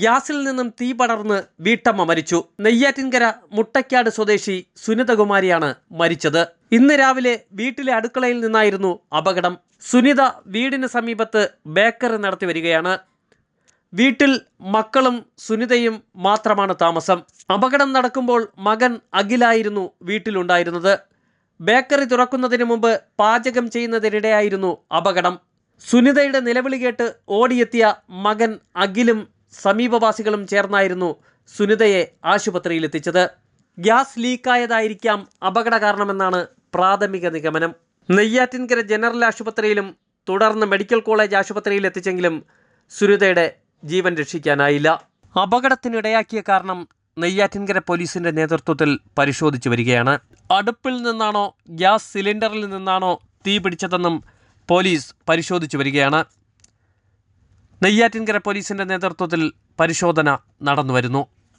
ഗ്യാസിൽ നിന്നും തീ പടർന്ന് വീട്ടമ്മ മരിച്ചു. നെയ്യാറ്റിൻകര മുട്ടയ്ക്കാട് സ്വദേശി സുനിതകുമാരിയാണ് മരിച്ചത്. ഇന്ന് രാവിലെ വീട്ടിലെ അടുക്കളയിൽ നിന്നായിരുന്നു അപകടം. സുനിത വീടിന് സമീപത്ത് ബേക്കറി നടത്തി വരികയാണ്. വീട്ടിൽ മക്കളും സുനിതയും മാത്രമാണ് താമസം. അപകടം നടക്കുമ്പോൾ മകൻ അഖിലായിരുന്നു വീട്ടിലുണ്ടായിരുന്നത്. ബേക്കറി തുറക്കുന്നതിന് മുമ്പ് പാചകം ചെയ്യുന്നതിനിടെയായിരുന്നു അപകടം. സുനിതയുടെ നിലവിളി കേട്ട് ഓടിയെത്തിയ മകൻ അഖിലും സമീപവാസികളും ചേർന്നായിരുന്നു സുനിതയെ ആശുപത്രിയിലെത്തിച്ചത്. ഗ്യാസ് ലീക്കായതായിരിക്കാം അപകട കാരണമെന്നാണ് പ്രാഥമിക നിഗമനം. നെയ്യാറ്റിൻകര ജനറൽ ആശുപത്രിയിലും തുടർന്ന് മെഡിക്കൽ കോളേജ് ആശുപത്രിയിൽ എത്തിച്ചെങ്കിലും സുനിതയുടെ ജീവൻ രക്ഷിക്കാനായില്ല. അപകടത്തിനിടയാക്കിയ കാരണം നെയ്യാറ്റിൻകര പോലീസിന്റെ നേതൃത്വത്തിൽ പരിശോധിച്ചു വരികയാണ്. അടുപ്പിൽ നിന്നാണോ ഗ്യാസ് സിലിണ്ടറിൽ നിന്നാണോ തീ പിടിച്ചതെന്നും പോലീസ് പരിശോധിച്ചു വരികയാണ്. നെയ്യാറ്റിൻകര പോലീസിന്റെ നേതൃത്വത്തിൽ പരിശോധന നടന്നുവരുന്നു.